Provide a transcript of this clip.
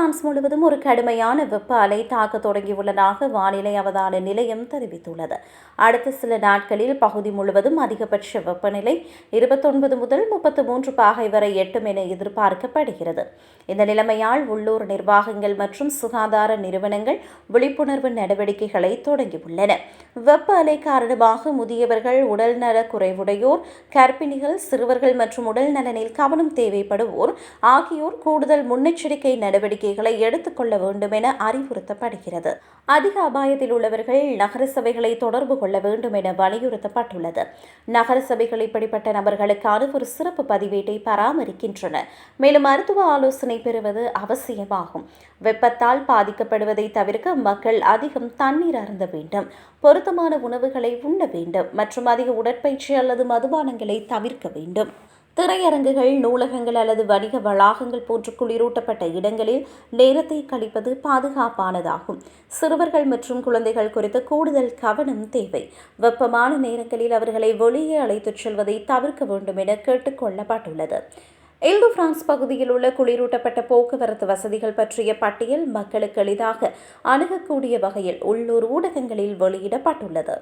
France முழுவதும் ஒரு கடுமையான வெப்ப அலை தாக்க தொடங்கியுள்ளதாக வானிலை அவதான நிலையம் தெரிவித்துள்ளது. அடுத்த சில நாட்களில் பகுதி முழுவதும் அதிகபட்ச வெப்பநிலை இருபத்தொன்பது முதல் முப்பத்து மூன்று பாகை வரை எட்டும் என எதிர்பார்க்கப்படுகிறது. இந்த நிலைமையால் உள்ளூர் நிர்வாகங்கள் மற்றும் சுகாதார நிறுவனங்கள் விழிப்புணர்வு நடவடிக்கைகளை தொடங்கியுள்ளன. வெப்ப அலை காரணமாக முதியவர்கள் உடல்நல குறைவுடையோர் கர்ப்பிணிகள் சிறுவர்கள் மற்றும் உடல் நலனில் கவனம் தேவைப்படுவோர் ஆகியோர் கூடுதல் முன்னெச்சரிக்கை நடவடிக்கை நடவடிக்கைகளை எடுத்துக்கொள்ள வேண்டும் என அறிவுறுத்தப்படுகிறது. அதிக அபாயத்தில் உள்ளவர்கள் நகர சபைகளை தொடர்பு கொள்ள வேண்டும் என வலியுறுத்தப்பட்டுள்ளது. நகர சபைகள் இப்படிப்பட்ட நபர்களுக்கான ஒரு சிறப்பு பதிவேட்டை பராமரிக்கின்றன. மேலும் மருத்துவ ஆலோசனை பெறுவது அவசியமாகும். வெப்பத்தால் பாதிக்கப்படுவதை தவிர்க்க மக்கள் அதிகம் தண்ணீர் அருந்த வேண்டும். பொருத்தமான உணவுகளை உண்ண வேண்டும். மற்றும் அதிக உடற்பயிற்சி அல்லது மதுபானங்களை தவிர்க்க வேண்டும். திரையரங்குகள் நூலகங்கள் அல்லது வணிக வளாகங்கள் போன்ற குளிரூட்டப்பட்ட இடங்களில் நேரத்தை கழிப்பது பாதுகாப்பானதாகும். சிறுவர்கள் மற்றும் குழந்தைகள் குறித்து கூடுதல் கவனம் தேவை. வெப்பமான நேரங்களில் அவர்களை வெளியே அழைத்துச் செல்வதை தவிர்க்க வேண்டும் என கேட்டுக்கொள்ளப்பட்டுள்ளது எல்து பிரான்ஸ் பகுதியில் உள்ள குளிரூட்டப்பட்ட போக்குவரத்து வசதிகள் பற்றிய பட்டியல் மக்களுக்கு எளிதாக அணுகக்கூடிய வகையில் உள்ளூர் ஊடகங்களில் வெளியிடப்பட்டுள்ளது.